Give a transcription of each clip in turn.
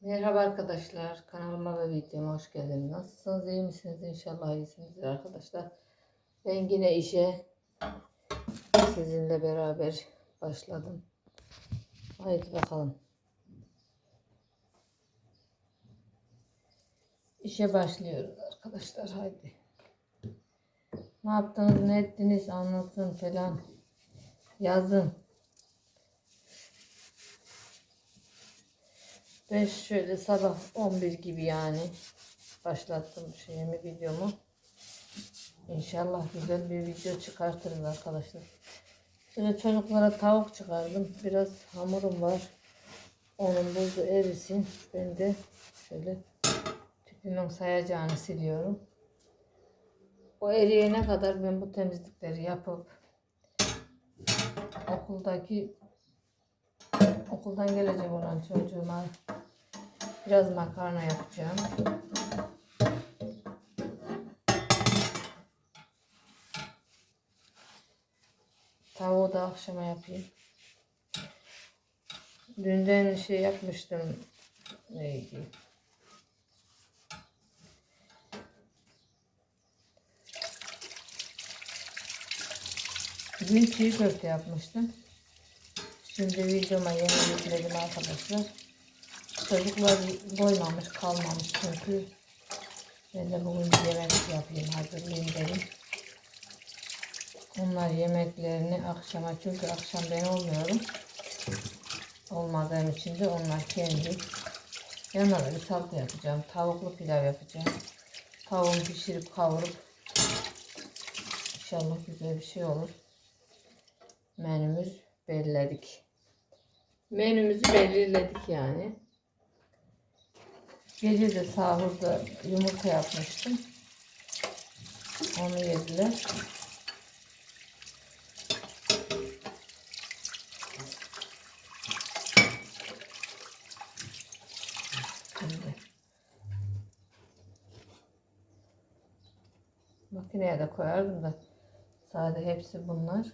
Merhaba arkadaşlar. Kanalıma ve videoma hoş geldiniz. Nasılsınız? iyi misiniz? İnşallah iyisinizdir arkadaşlar. Ben yine işe sizinle beraber başladım. Haydi bakalım. İşe başlıyoruz arkadaşlar. Haydi. Ne yaptınız, ne ettiniz anlatın falan. Yazın. Ben şöyle sabah 11 gibi yani başlattım şeyimi videomu. İnşallah güzel bir video çıkartırız arkadaşlar. Şöyle çocuklara tavuk çıkardım. Biraz hamurum var. Onun buzu erisin. Ben de şöyle tüpümün sayacağını siliyorum. O eriyene kadar ben bu temizlikleri yapıp okuldaki okuldan gelecek olan çocuğuma biraz makarna yapacağım. Tavuğu da akşama yapayım. Dünden şey yapmıştım. Neydi? Dün çiğ köfte yapmıştım. Şimdi videoma yeni yükledim arkadaşlar. Çocuklar doymamış kalmamış çünkü. Ben de bugün yemek yapayım hazırlayayım dedim. Onlar yemeklerini akşama çünkü akşam ben olmuyorum. Olmadığım için de onlar kendi. Yanına bir salata yapacağım. Tavuklu pilav yapacağım. Tavuğu pişirip kavurup İnşallah güzel bir şey olur. Menümüz belirledik. Menümüzü belirledik yani. Gece de sahurda yumurta yapmıştım. Onu yediler. Şimdi makineye de koyardım da sade hepsi bunlar.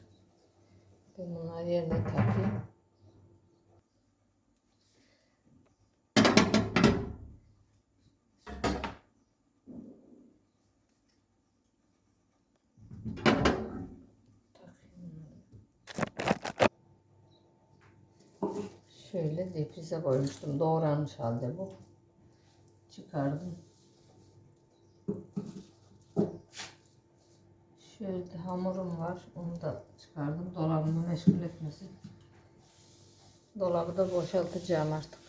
Ben bunları yerine takayım. Şöyle defrize koymuştum. Doğranmış halde bu. Çıkardım. Şöyle hamurum var. Onu da çıkardım. Dolabımı meşgul etmesin. Dolabı da boşaltacağım artık.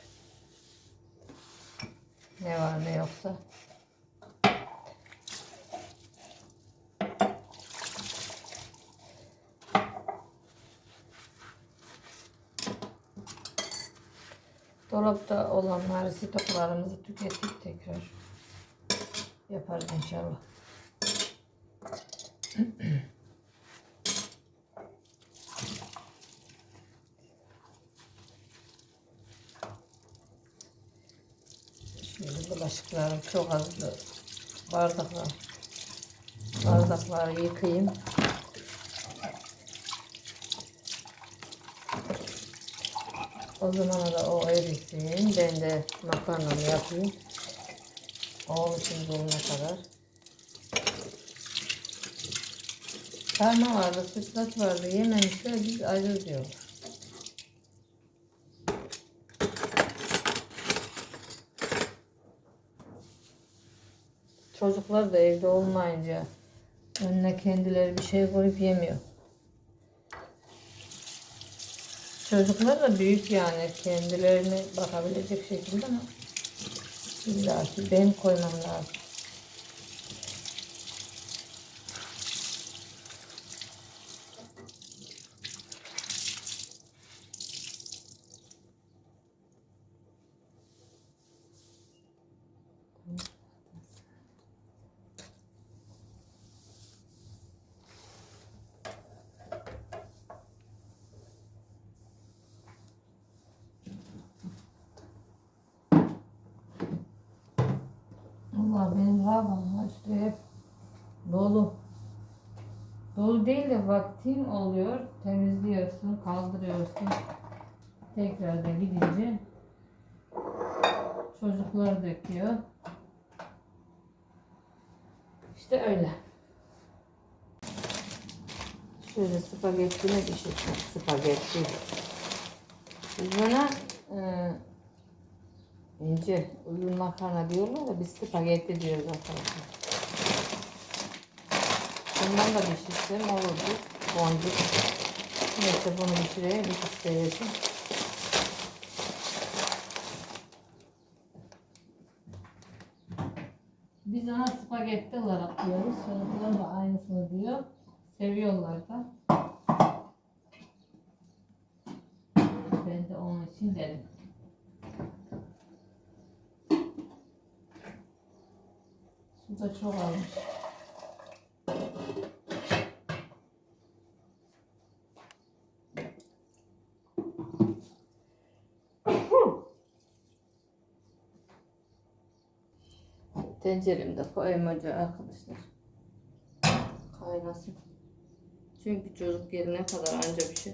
Ne var ne yoksa. Dolapta olanları, stoklarımızı tüketip tekrar yaparız inşallah. Şöyle bulaşıklarım çok azdı. Bardaklar. Bardakları yıkayayım. O zaman da o erisin. Ben de makarnamı yapayım. O için dolana kadar. Sarma vardı, sütlaç vardı. Yememişler biz ayrı diyorlar. Çocuklar da evde olmayınca önüne kendileri bir şey koyup yemiyor. Çocuklar da büyük yani kendilerine bakabilecek şekilde ama illa ki ben koymam lazım. Allah benim rabam üstü hep dolu. Dolu değil de vaktin oluyor. Temizliyorsun, kaldırıyorsun. Tekrar da gidince Çocuklar döküyor. İşte öyle. Şöyle spagettine pişirdim. Spagetti. Biz buna e, ince uzun makarna diyorlar da biz spagetti diyoruz arkadaşlar. Bundan da pişirsem olurdu. Boncuk. Neyse bunu pişireyim. İkisi de yesin. Biz ona spagetti olarak diyoruz. Çocuklar da aynısını diyor. Seviyorlar da. Ben de onun için dedim. Su da çok almış. Tenceremde koyayım ocağa arkadaşlar. Kaynasın. Çünkü çocuk gelene kadar anca bir şey.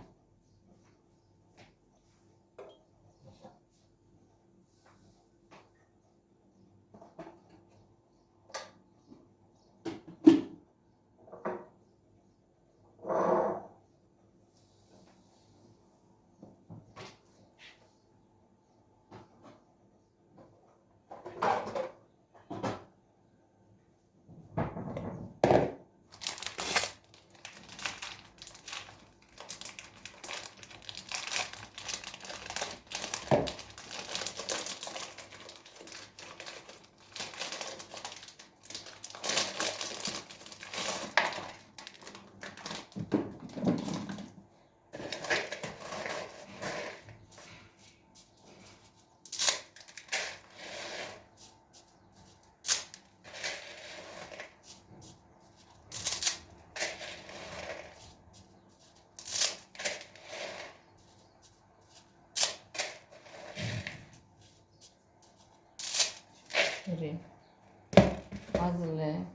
Göreyim. Hazırlayayım.